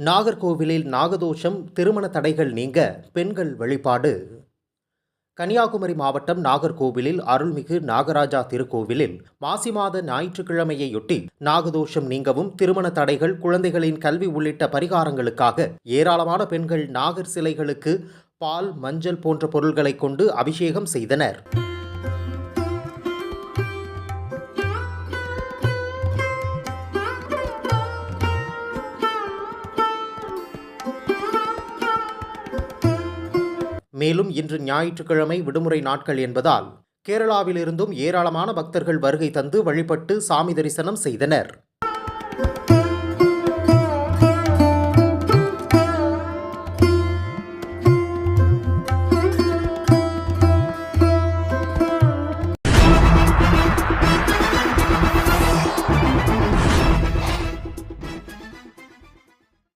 நாகர்கோவிலில் நாகதோஷம் திருமண தடைகள் நீங்க பெண்கள் வழிபாடு. கன்னியாகுமரி மாவட்டம் நாகர்கோவிலில் அருள்மிகு நாகராஜா திருக்கோவிலில் மாசி மாத ஞாயிற்றுக்கிழமையொட்டி நாகதோஷம் நீங்கவும் திருமண தடைகள் குழந்தைகளின் கல்வி உள்ளிட்ட பரிகாரங்களுக்காக ஏராளமான பெண்கள் நாகர் சிலைகளுக்கு பால் மஞ்சள் போன்ற பொருள்களைக் கொண்டு அபிஷேகம் செய்தனர். மேலும் இன்று ஞாயிற்றுக்கிழமை விடுமுறை நாட்கள் என்பதால் கேரளாவிலிருந்தும் ஏராளமான பக்தர்கள் வருகை தந்து வழிபட்டு சாமி தரிசனம் செய்தனர்.